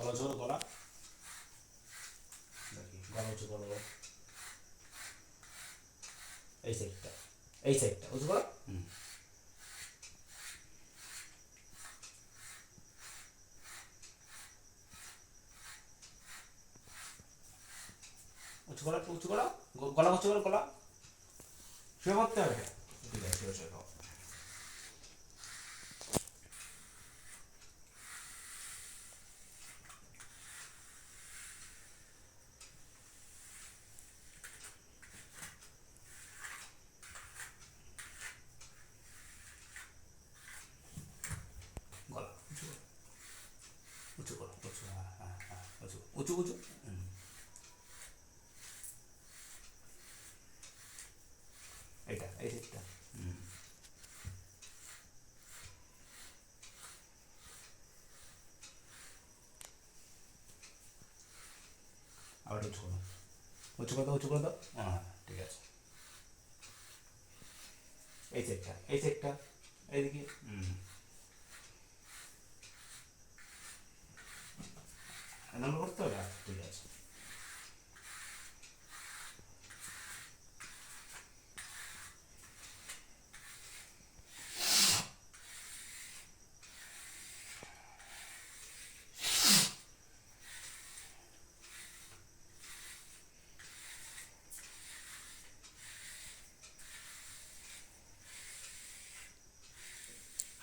গলা করো। গলা দেখি গলা উঁচু করো এই সাইডটা এই সাইডটা উঁচু করো উঁচু করো উঁচু করো। গলা উঁচু করো গলা। শুয়ে করতে হবে। ঠিক আছে শুয়ে শুয়ে খাও গলা উঁচু করো উঁচু করো উঁচু হ্যাঁ হ্যাঁ হ্যাঁ উঁচু উঁচু। এটা এই হুম আবার উঁচু করো উঁচু করে দাও উঁচু করে দাও হ্যাঁ ঠিক আছে এই সাইডটা এই সাইডটা এইদিকে হুম এমন করতে হবে ঠিক আছে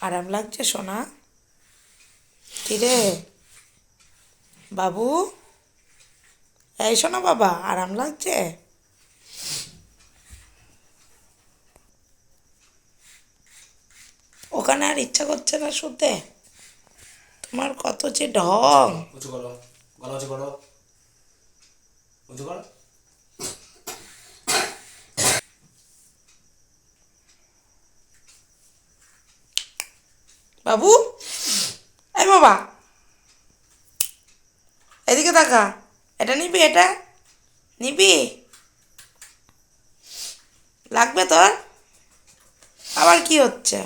আরাম লাগছে সোনা? কিরে? বাবু? এই শোনো বাবা আরাম লাগছে? ওখানে আর ইচ্ছা করছে না শুতে। তোমার কত যে ঢং। উঁচু করো গলা উঁচু করো। উঁচু করো। বাবু? এই বাবা তাকা এটা নিবি এটা? নিবি? লাগবে তোর? আবার কি হচ্ছে?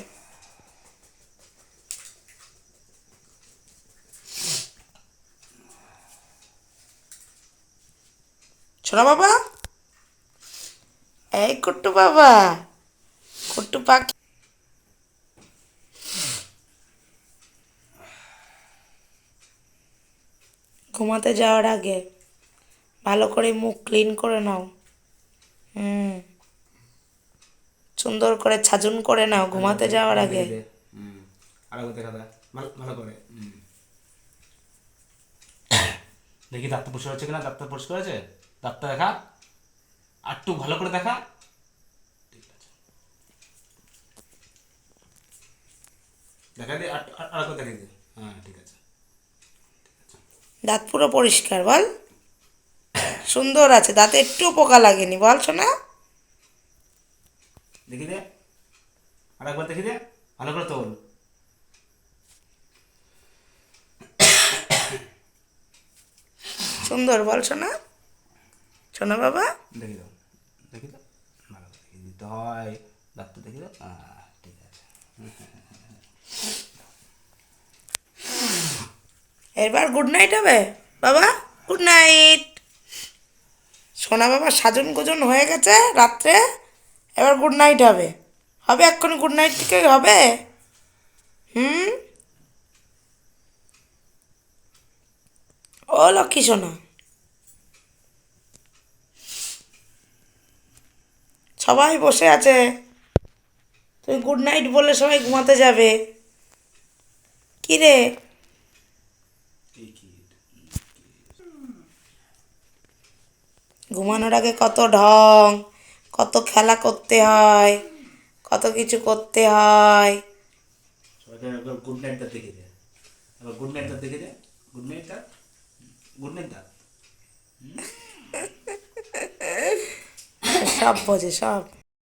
শোনো বাবা। এই কুট্টু বাবা, কুট্টু পাখি ঘুমাতে যাওয়ার আগে ভালো করে মুখ ক্লিন করে নাও। হুম। সুন্দর করে ছাজুন করে নাও ঘুমাতে যাওয়ার আগে। হুম। আরও দেখা দেয় ভালো ভালো করে। হুম। দেখি ডাক্তার পরিষ্কার হচ্ছে কিনা? ডাক্তার পরিষ্কার হয়েছে? ডাক্তার দেখা। আর একটু ভালো করে দেখা। ঠিক আছে। দেখা দে আর দেখে দে। হ্যাঁ ঠিক আছে। দাঁত পুরো পরিষ্কার বল। সুন্দর আছে দাঁতে একটু পোকা লাগেনি বল শোনা দেখি দে। আর একবার দেখি দে ভালো করে তোল। সুন্দর বল শোনা শোনা বাবা। দেখি দাও দেখি দাও ভালো দেখে দিতে হয়। দাঁতটা দেখি দাও ঠিক আছে। এবার গুড নাইট হবে? বাবা গুড নাইট সোনা বাবা সাজন গোজন হয়ে গেছে রাত্রে, এবার গুড নাইট হবে। হবে এক্ষুনি গুড নাইট থেকে, হবে? হুম? ও লক্ষ্মী সোনা। সবাই বসে আছে। তুই গুড নাইট বলে সবাই ঘুমাতে যাবে। কি ঘুমানোর আগে কত ঢং কত খেলা করতে হয় কত কিছু করতে হয়। গুড নাইটটা দেখে গুড নাইটটা দেখে গুড নাইটটা গুড নাইটটা সব বোঝে সব।